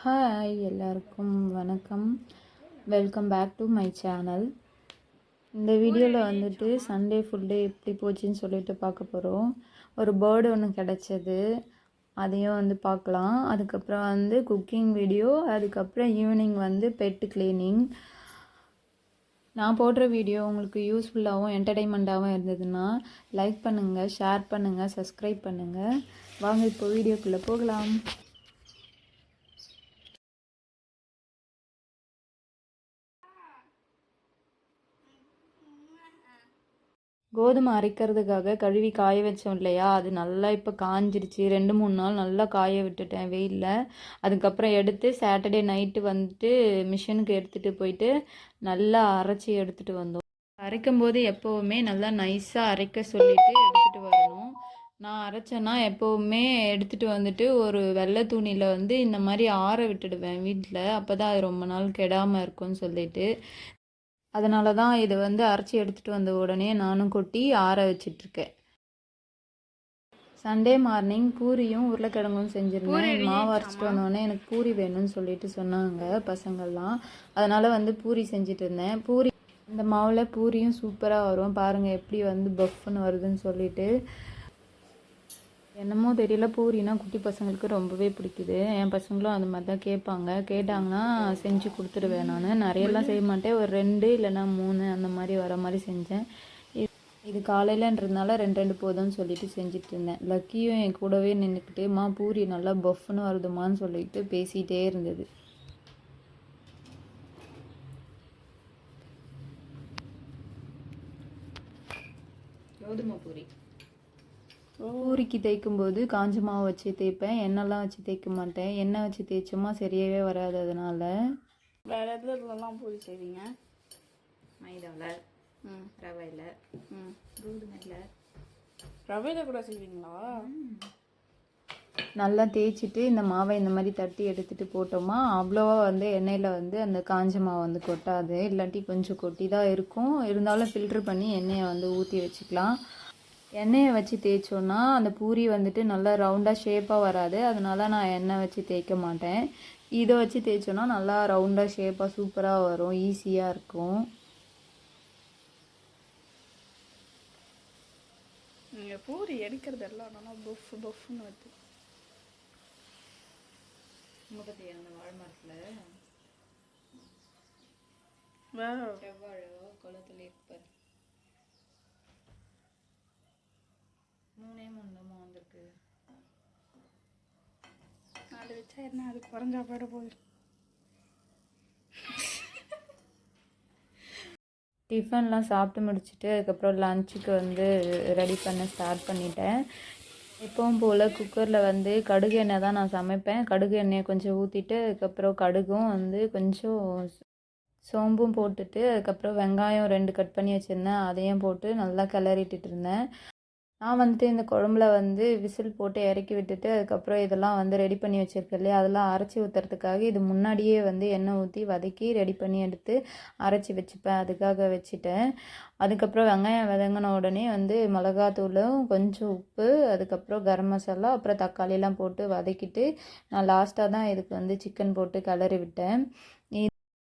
Hi எல்லாருக்கும் வணக்கம். Welcome back to my channel இந்த வீடியோவில் வந்துட்டு சண்டே ஃபுல் டே எப்படி போச்சுன்னு சொல்லிட்டு பார்க்க போகிறோம் ஒரு பேர்டு ஒன்று கிடச்சது. அதையும் வந்து பார்க்கலாம். அதுக்கப்புறம் வந்து குக்கிங் வீடியோ அதுக்கப்புறம் ஈவினிங் வந்து பெட்டு க்ளீனிங் நான் போடுற வீடியோ உங்களுக்கு யூஸ்ஃபுல்லாகவும் என்டர்டெயின்மெண்ட்டாகவும் இருந்ததுன்னா லைக் பண்ணுங்கள் ஷேர் பண்ணுங்கள் சப்ஸ்கிரைப் பண்ணுங்கள் வாங்க இப்போ வீடியோக்குள்ளே போகலாம். கோதுமை அரைக்கிறதுக்காக கழுவி காய வச்சோம் இல்லையா? அது நல்லா இப்போ காஞ்சிருச்சு. ரெண்டு மூணு நாள் நல்லா காய விட்டுட்டேன் வெயிலில். அதுக்கப்புறம் எடுத்து சாட்டர்டே நைட்டு வந்துட்டு மிஷினுக்கு எடுத்துகிட்டு போயிட்டு நல்லா அரைச்சி எடுத்துகிட்டு வந்தோம். அரைக்கும் போது எப்போவுமே நல்லா நைஸாக அரைக்க சொல்லிட்டு எடுத்துகிட்டு வரணும். நான் அரைச்சேன்னா எப்போவுமே எடுத்துகிட்டு வந்துட்டு ஒரு வெள்ளை துணியில் வந்து இந்த மாதிரி ஆற விட்டுடுவேன் வீட்டில் அப்போ தான் அது ரொம்ப நாள் கெடாமல் இருக்கும்னு சொல்லிட்டு. அதனால தான் இது வந்து அரைச்சி எடுத்துகிட்டு வந்த உடனே நானும் கொட்டி ஆற வச்சிட்ருக்கேன். சண்டே மார்னிங் பூரியும் உருளைக்கிழங்கும் செஞ்சுருந்தேன். மாவு அரைச்சிட்டு வந்தோடனே எனக்கு பூரி வேணும்னு சொல்லிட்டு சொன்னாங்க பசங்கள்லாம். அதனால் வந்து பூரி செஞ்சுட்டு இருந்தேன் பூரி இந்த மாவில் பூரியும் சூப்பராக வரும். பாருங்கள் எப்படி வந்து பஃப்னு வருதுன்னு சொல்லிட்டு. என்னமோ தெரியல பூரினா குட்டி பசங்களுக்கு ரொம்பவே பிடிக்குது. என் பசங்களும் அந்த மாதிரி தான் கேட்பாங்க. கேட்டாங்கன்னா செஞ்சு கொடுத்துருவேன் நான். நிறையெல்லாம் செய்ய மாட்டேன். ஒரு ரெண்டு இல்லைன்னா மூணு அந்த மாதிரி வர மாதிரி செஞ்சேன். இது காலையிலன்றதுனால ரெண்டு ரெண்டு போதும்னு சொல்லிட்டு செஞ்சுட்டு இருந்தேன். லக்கியும் என் கூடவே நின்றுக்கிட்டேம்மா பூரி நல்லா பஃப்னு வருதுமான்னு சொல்லிட்டு பேசிகிட்டே இருந்தது. கோதுமை பூரி. பூரிக்கு தேய்க்கும் போது காஞ்ச மாவு வச்சு தேய்ப்பேன் எண்ணெய்லாம் வச்சு தேய்க்க மாட்டேன். எண்ணெய் வச்சு தேய்ச்சோமா சரியாகவே வராது அதனால. வேறு எதுலலாம் பூரி செய்வீங்க? மைதாவில் ம். ரவையில் ம். கோதுமையில் ரவையில் கூட செய்வீங்களா? நல்லா தேய்ச்சிட்டு இந்த மாவை இந்த மாதிரி தட்டி எடுத்துட்டு போட்டோமா அவ்வளோவா வந்து எண்ணெயில் வந்து அந்த காஞ்ச மாவு வந்து கொட்டாது. இல்லாட்டி கொஞ்சம் கொட்டி தான் இருக்கும். இருந்தாலும் ஃபில்ட்ரு பண்ணி எண்ணெயை வந்து ஊற்றி வச்சுக்கலாம். எண்ணெயை வச்சு தேய்ச்சோன்னா அந்த பூரி வந்துட்டு நல்லா ரவுண்டாக ஷேப்பாக வராது. அதனால நான் எண்ணெய் வச்சு தேய்க்க மாட்டேன். இதை வச்சு தேய்ச்சோன்னா நல்லா ரவுண்டாக ஷேப்பாக சூப்பராக வரும் ஈஸியாக இருக்கும். நீங்கள் பூரி எடுக்கிறது எல்லாம் நல்லா பஃப் பஃப்னு வருது முகத்தி அந்த வாழை மரத்தில் வா செவ்வாழோ குளத்துல இருப்பார் மூணே மூணு தான் நாலு வச்சா என்ன அது குறைஞ்சா போயிட போகுது டிஃபன்லாம் சாப்பிட்டு முடிச்சுட்டு அதுக்கப்புறம் லஞ்சுக்கு வந்து ரெடி பண்ண ஸ்டார்ட் பண்ணிட்டேன். எப்பவும் போல் குக்கரில் வந்து கடுகு எண்ணெய் தான் நான் சமைப்பேன். கடுகு எண்ணெயை கொஞ்சம் ஊற்றிட்டு அதுக்கப்புறம் கடுகும் வந்து கொஞ்சம் சோம்பும் போட்டுட்டு அதுக்கப்புறம் வெங்காயம் ரெண்டு கட் பண்ணி வச்சுருந்தேன். அதையும் போட்டு நல்லா கிளறிட்டு இருந்தேன். நான் வந்துட்டு இந்த குழம்புல வந்து விசில் போட்டு இறக்கி விட்டுட்டு அதுக்கப்புறம் இதெல்லாம் வந்து ரெடி பண்ணி வச்சுருக்கேன் இல்லையா? அதெல்லாம் அரைச்சி ஊற்றுறதுக்காக இது முன்னாடியே வந்து எண்ணெய் ஊற்றி வதக்கி ரெடி பண்ணி எடுத்து அரைச்சி வச்சுப்பேன். அதுக்காக வச்சுட்டேன். அதுக்கப்புறம் வெங்காயம் வதங்கின உடனே வந்து மிளகாத்தூளும் கொஞ்சம் உப்பு அதுக்கப்புறம் கரம் மசாலா அப்புறம் தக்காளியெல்லாம் போட்டு வதக்கிட்டு நான் லாஸ்ட்டாக தான் இதுக்கு வந்து சிக்கன் போட்டு கிளறி விட்டேன்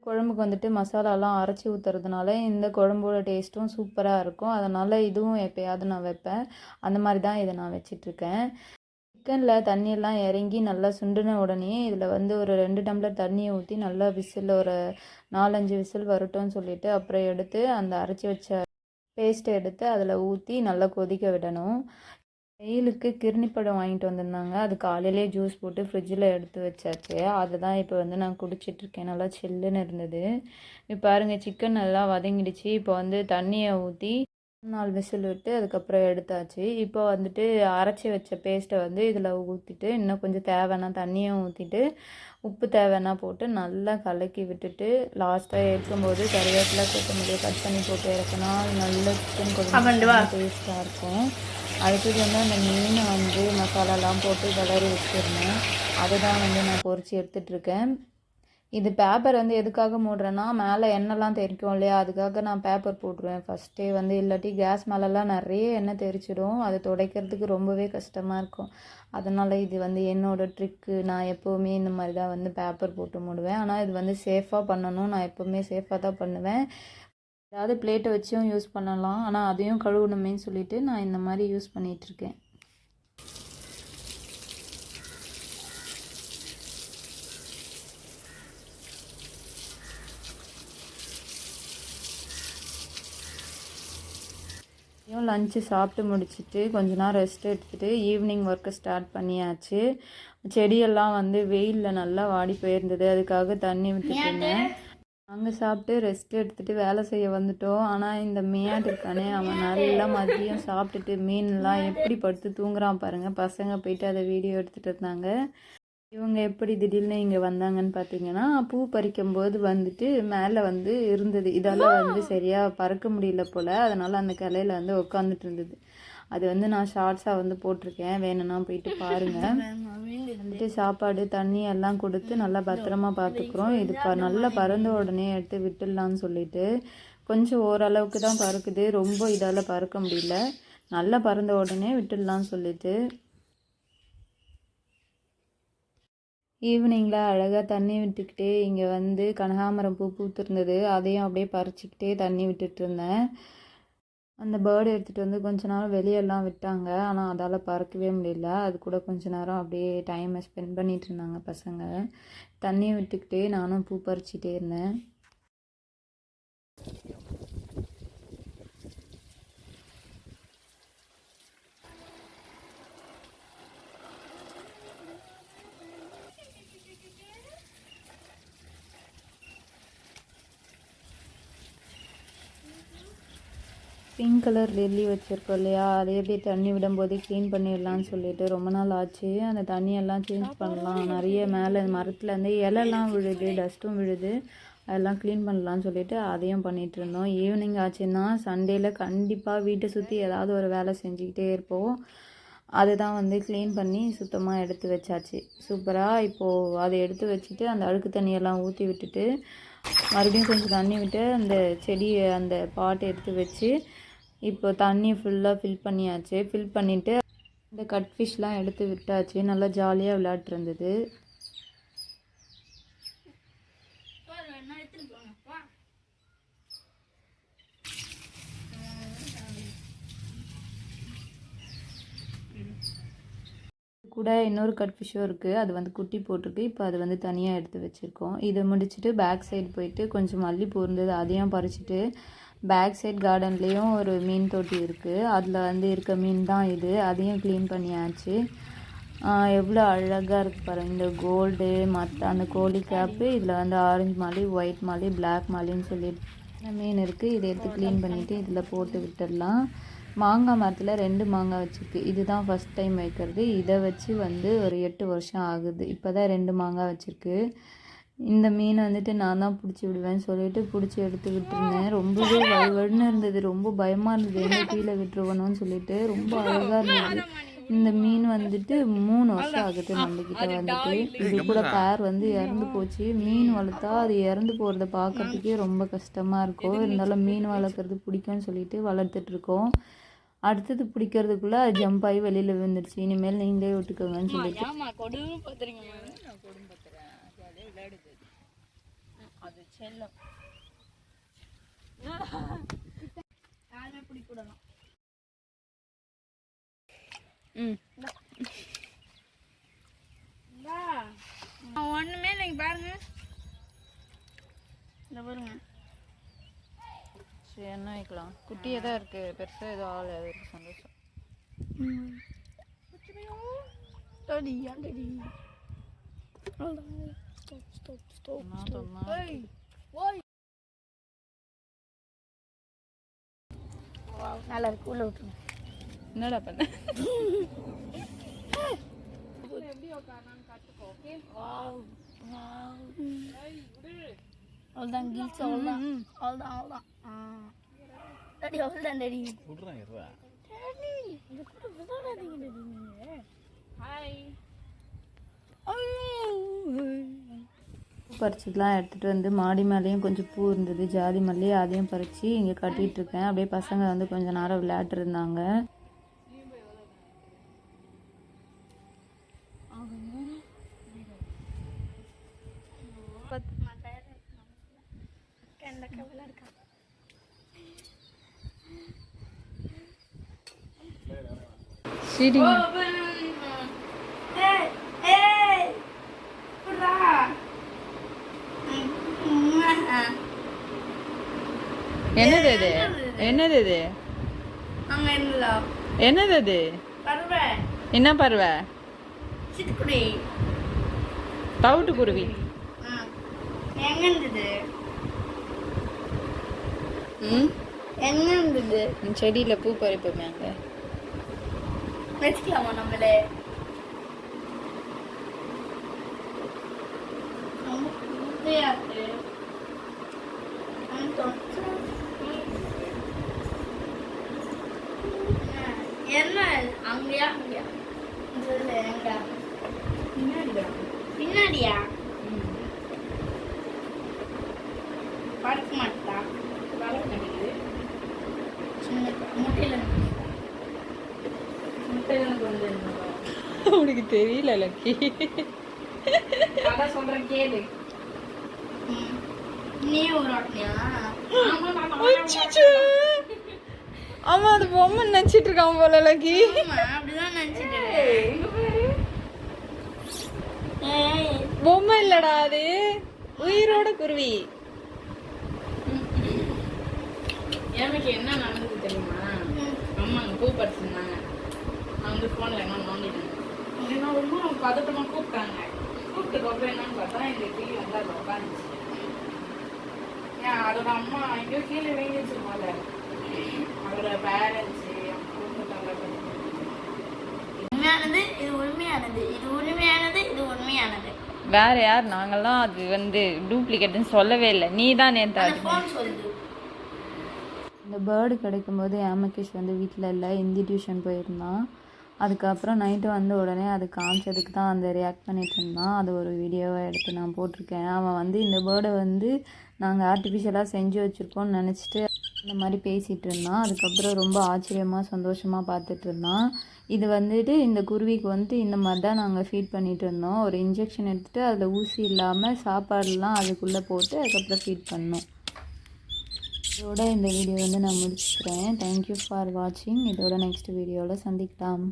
குழம்புக்கு வந்துட்டு மசாலாலாம் அரைச்சி ஊற்றுறதுனால இந்த குழம்போட டேஸ்ட்டும் சூப்பராக இருக்கும். அதனால் இதுவும் எப்போயாவது நான் வைப்பேன். அந்த மாதிரி தான் இதை நான் வச்சிட்ருக்கேன். சிக்கனில் தண்ணியெல்லாம் இறங்கி நல்லா சுண்டின உடனே இதில் வந்து ஒரு ரெண்டு டம்ளர் தண்ணியை ஊற்றி நல்லா விசில் ஒரு நாலஞ்சு விசில் வரட்டும்னு சொல்லிட்டு அப்புறம் எடுத்து அந்த அரைச்சி வச்ச பேஸ்ட்டை எடுத்து அதில் ஊற்றி நல்லா கொதிக்க விடணும். வெயிலுக்கு கிருணி பழம் வாங்கிட்டு வந்திருந்தாங்க. அது காலையிலே ஜூஸ் போட்டு ஃப்ரிட்ஜில் எடுத்து வச்சாச்சு. அதை தான் இப்போ வந்து நான் குடிச்சிட்ருக்கேன் நல்லா சில்லுன்னு இருந்தது. இப்போ பாருங்கள் சிக்கன் நல்லா வதங்கிடுச்சு. இப்போ வந்து தண்ணியை ஊற்றி நாலு விசில் விட்டு அதுக்கப்புறம் எடுத்தாச்சு. இப்போ வந்துட்டு அரைச்சி வச்ச பேஸ்ட்டை வந்து இதில் ஊற்றிட்டு இன்னும் கொஞ்சம் தேவைன்னா தண்ணியும் ஊற்றிட்டு உப்பு தேவைன்னா போட்டு நல்லா கலக்கி விட்டுட்டு லாஸ்ட்டாக இருக்கும்போது கருவேப்பிலை கொத்தமல்லியை கட் பண்ணி போட்டு இறக்குனா நல்ல சிக்கன் குழம்பு டேஸ்ட்டாக இருக்கும். அடுத்தது வந்து அந்த மீனை வந்து மசாலாலாம் போட்டு கிளறி வச்சுருந்தேன். அதை தான் வந்து நான் பொறிச்சு எடுத்துகிட்ருக்கேன் இது பேப்பர் வந்து எதுக்காக மூடுறேன்னா மேலே எண்ணெய்லாம் தெரிக்கும் இல்லையா? அதுக்காக நான் பேப்பர் போட்டுருவேன். ஃபஸ்ட்டே வந்து இல்லாட்டி கேஸ் மேலெலாம் நிறைய எண்ணெய் தெரிச்சிடும் அதை துடைக்கிறதுக்கு ரொம்பவே கஷ்டமாக இருக்கும். அதனால் இது வந்து என்னோடய ட்ரிக்கு நான் எப்போவுமே இந்த மாதிரி தான் வந்து பேப்பர் போட்டு மூடுவேன். ஆனால் இது வந்து சேஃபாக பண்ணணும். நான் எப்போவுமே சேஃபாக தான் பண்ணுவேன். ஏதாவது பிளேட்டை வச்சும் யூஸ் பண்ணலாம். ஆனால் அதையும் கழுவணுமேன்னு சொல்லிட்டு நான் இந்த மாதிரி யூஸ் பண்ணிகிட்ருக்கேன் மதியம் லஞ்சு சாப்பிட்டு முடிச்சிட்டு கொஞ்ச நேரம் ரெஸ்ட் எடுத்துட்டு ஈவினிங் ஒர்க்கை ஸ்டார்ட் பண்ணியாச்சு. செடியெல்லாம் வந்து வெயிலில் நல்லா வாடி போயிருந்தது. அதுக்காக தண்ணி விட்டுட்டு நாங்கள் அங்கே சாப்பிட்டு ரெஸ்ட் எடுத்துகிட்டு வேலை செய்ய வந்துட்டோம். ஆனால் இந்த மேட் இருக்கானே அவன் நல்லா மதியம் சாப்பிட்டுட்டு மீன்லாம் எப்படி படுத்து தூங்குறான் பாருங்கள் பசங்க போயிட்டு அதை வீடியோ எடுத்துகிட்டு இருந்தாங்க. இவங்க எப்படி திடீர்னு இங்கே வந்தாங்கன்னு பார்த்தீங்கன்னா பூ பறிக்கும் போது வந்துட்டு மேலே வந்து இருந்தது. இதெல்லாம் வந்து சரியாக பறக்க முடியல போல். அதனால் அந்த கிளையில் வந்து உட்காந்துட்டு இருந்தது. அது வந்து நான் ஷார்ட்ஸாக வந்து போட்டிருக்கேன். வேணும்னா போயிட்டு பாருங்கள் வந்துட்டு சாப்பாடு தண்ணி எல்லாம் கொடுத்து நல்லா பத்திரமா பார்த்துக்குறோம் இது ப நல்லா பறந்த உடனே எடுத்து விட்டுடலான்னு சொல்லிட்டு கொஞ்சம் ஓரளவுக்கு தான் பறக்குது. ரொம்ப இதால் பறக்க முடியல. நல்லா பறந்த உடனே விட்டுடலான்னு சொல்லிட்டு ஈவினிங்கில் அழகாக தண்ணி விட்டுக்கிட்டே இங்கே வந்து கனகாமரம் பூ பூத்துருந்தது. அதையும் அப்படியே பறிச்சிக்கிட்டே தண்ணி விட்டுட்டு இருந்தேன். அந்த பேர்டு எடுத்துகிட்டு வந்து கொஞ்ச நேரம் வெளியெல்லாம் விட்டாங்க. ஆனால் அதால் பறக்கவே முடியல. அது கூட கொஞ்ச நேரம் அப்படியே டைமை ஸ்பெண்ட் பண்ணிகிட்டு இருந்தாங்க பசங்க. தண்ணி விட்டுக்கிட்டே நானும் பூ பறிச்சிட்டே இருந்தேன். பிங்க் கலர் லில்லி வச்சுருக்கோம் இல்லையா? அதே அப்படியே தண்ணி விடும்போது க்ளீன் பண்ணிடலான்னு சொல்லிட்டு ரொம்ப நாள் ஆச்சு. அந்த தண்ணியெல்லாம் சேஞ்ச் பண்ணலாம். நிறைய மேலே மரத்துலேருந்து இலெல்லாம் விழுது டஸ்ட்டும் விழுது. அதெல்லாம் க்ளீன் பண்ணலான்னு சொல்லிட்டு அதையும் பண்ணிகிட்டு இருந்தோம். ஈவினிங் ஆச்சுன்னா சண்டேயில் கண்டிப்பாக வீட்டை சுற்றி ஏதாவது ஒரு வேலை செஞ்சுக்கிட்டே இருப்போம். அதுதான் வந்து க்ளீன் பண்ணி சுத்தமாக எடுத்து வச்சாச்சு. சூப்பராக இப்போது அதை எடுத்து வச்சுட்டு அந்த அழுக்கு தண்ணியெல்லாம் ஊற்றி விட்டுட்டு மறுபடியும் கொஞ்சம் தண்ணி விட்டு அந்த செடியை அந்த பாட்டை எடுத்து வச்சு இப்போ தண்ணி ஃபுல்லாக ஃபில் பண்ணியாச்சு. ஃபில் பண்ணிவிட்டு இந்த கட் ஃபிஷ்லாம் எடுத்து விட்டாச்சு. நல்லா ஜாலியாக விளையாட்டு இருந்தது. கூட இன்னொரு கட் ஃபிஷ்ஷும் இருக்குது அது வந்து குட்டி போட்டிருக்கு. இப்போ அது வந்து தனியாக எடுத்து வச்சுருக்கோம். இதை முடிச்சுட்டு பேக் சைடு போயிட்டு கொஞ்சம் மல்லிப்பூ இருந்தது அதையும் பறிச்சுட்டு பேக் சைட் கார்டன்லேயும் ஒரு மீன் தொட்டி இருக்குது அதில் வந்து இருக்க மீன் தான் இது. அதையும் க்ளீன் பண்ணியாச்சு. எவ்வளோ அழகாக இருக்குது பாருங்க. இந்த கோல்டு மற்ற அந்த கோழி கேப்பு இதில் வந்து orange molly white molly black மாலின்னு சொல்லிட்டு மீன் இருக்குது இதை எடுத்து க்ளீன் பண்ணிவிட்டு இதில் போட்டு விட்டுடலாம். மாங்காய் மரத்தில் ரெண்டு மாங்காய் வச்சுருக்கு. இதுதான் ஃபஸ்ட் டைம் வைக்கிறது. இதை வச்சு வந்து ஒரு எட்டு வருஷம் ஆகுது. இப்போ தான் ரெண்டு மாங்காய் வச்சுருக்கு. இந்த மீன் வந்துட்டு நான் தான் பிடிச்சி விடுவேன்னு சொல்லிட்டு பிடிச்சி எடுத்து விட்டுருந்தேன். ரொம்பவே வலுவழுன்னு இருந்தது. ரொம்ப பயமாக இருந்தது. எங்கே கீழே விட்டுருவணும்னு சொல்லிட்டு ரொம்ப அழகாக இருந்தது. இந்த மீன் வந்துட்டு மூணு வருஷம் ஆகுது நம்மக்கிட்ட வந்துட்டு. இது கூட பேர் வந்து இறந்து போச்சு. மீன் வளர்த்தா அது இறந்து போகிறத பார்க்கறதுக்கே ரொம்ப கஷ்டமாக இருக்கும் இருந்தாலும் மீன் வளர்க்குறது பிடிக்கும்னு சொல்லிட்டு வளர்த்துட்டு இருக்கோம். அடுத்தது பிடிக்கிறதுக்குள்ள ஜம்ப் ஆகி வெளியில் விழுந்துருச்சு. இனிமேல் நீங்களே விட்டுக்கோங்கன்னு சொல்லிட்டு ஆமா கொடுமை பார்த்துறீங்க நான் கொடுமை பார்த்துறேன் ஜாலியாக விளையாடுது. அது செல்லம். யாருமே பிடிக்கூடலாம் ம். ஒன்றுமே இல்லைங்க பாருங்க. இந்த பாருங்க. சரி என்ன வைக்கலாம்? குட்டியே தான் இருக்குது பெருசாக ஏதோ ஆள் அது இருக்கு சந்தோஷம். Daddy, yeah, daddy. Hold on. Stop, stop, stop. என்ன stop. சொன்னா? Hey, why? நல்லா இருக்கு உள்ள விட்டுருங்க என்னடா பண்ண அவ்வளோதான் கில்ஸ் அவ்வளோதான் அவ்வளோதான் அவ்வளோதான் டாடி அவ்வளோதான் டாடி விட்றேன் இருவா டாடி இது கூட விளையாடாதீங்க டாடி நீங்கள் ஹாய் பறிச்சதெலாம் எடுத்துகிட்டு வந்து மாடி மேலேயும் கொஞ்சம் பூ இருந்தது ஜாதி மல்லி அதையும் பறித்து இங்கே கட்டிகிட்ருக்கேன் அப்படியே பசங்க வந்து கொஞ்ச நேரம் விளையாட்டுருந்தாங்க சரிங்க என்னது இது? என்னது? இது? இருந்ததா என்னது? இது? என்ன பறவை தவிட்டு குருவி. செடியில் பூ பறிப்போமே அங்கே. வச்சுக்கலாமா நம்மளே? ரொம்ப இருக்கு. அவனுக்கு தெரியல லக்கி. அதான் சொல்றேன் கேளு. நீ ஒரு ஆட்டியா ஆமா அது பொம்மை நினச்சிட்டு இருக்கான் போல லக்கி. அப்படிதான் நினைச்சிட்டு ஏய் பொம்மை இல்லடா அது. உயிரோட குருவி. எனக்கு என்ன நடந்தது தெரியுமா? அம்மா பூ பறிச்சிருந்தாங்க. நான் வந்து ஃபோனில் என்ன நோண்டிட்டேன் என்ன ரொம்ப பதட்டமா கூப்பிட்டாங்க. கூப்பிட்டு அப்புறம் என்னன்னு பார்த்தா இந்த கிளி வந்து அதை உட்காந்துச்சு ஏன் அதோட அம்மா எங்கேயோ கீழே வேங்கி வச்சிருப்பாங்க அவரோட பேரண்ட்ஸ் உண்மையானது இது உண்மையானது. இது உண்மையானது இது உண்மையானது. வேற யார்? நாங்கெல்லாம் அது வந்து டூப்ளிகேட்னு சொல்லவே இல்லை. நீ தான் நேற்று இந்த பேர்டு கிடைக்கும்போது ஆமகேஷ் வந்து வீட்டில் இல்லை ஹிந்தி டியூஷன் போயிருந்தான். அதுக்கப்புறம் நைட்டு வந்த உடனே அது காமிச்சதுக்கு தான் அந்த ரியாக்ட் பண்ணிட்டு இருந்தான். அது ஒரு வீடியோவை எடுத்து நான் போட்டிருக்கேன். அவன் வந்து இந்த பேர்டை வந்து நாங்கள் ஆர்டிஃபிஷியலாக செஞ்சு வச்சுருக்கோம்னு நினச்சிட்டு இந்த மாதிரி பேசிகிட்டு இருந்தான். அதுக்கப்புறம் ரொம்ப ஆச்சரியமாக சந்தோஷமாக பார்த்துட்டு இருந்தான். இது வந்துட்டு இந்த குருவிக்கு வந்துட்டு இந்த மாதிரி தான் நாங்கள் ஃபீட் பண்ணிகிட்டு இருந்தோம். ஒரு இன்ஜெக்ஷன் எடுத்துகிட்டு அதில் ஊசி இல்லாமல் சாப்பாடுலாம் அதுக்குள்ளே போட்டு அதுக்கப்புறம் ஃபீட் பண்ணோம். இதோட இந்த வீடியோ வந்து நான் முடிச்சுக்கிறேன். தேங்க்யூ ஃபார் வாட்சிங் இதோட நெக்ஸ்ட் வீடியோவில் சந்திக்கலாம்.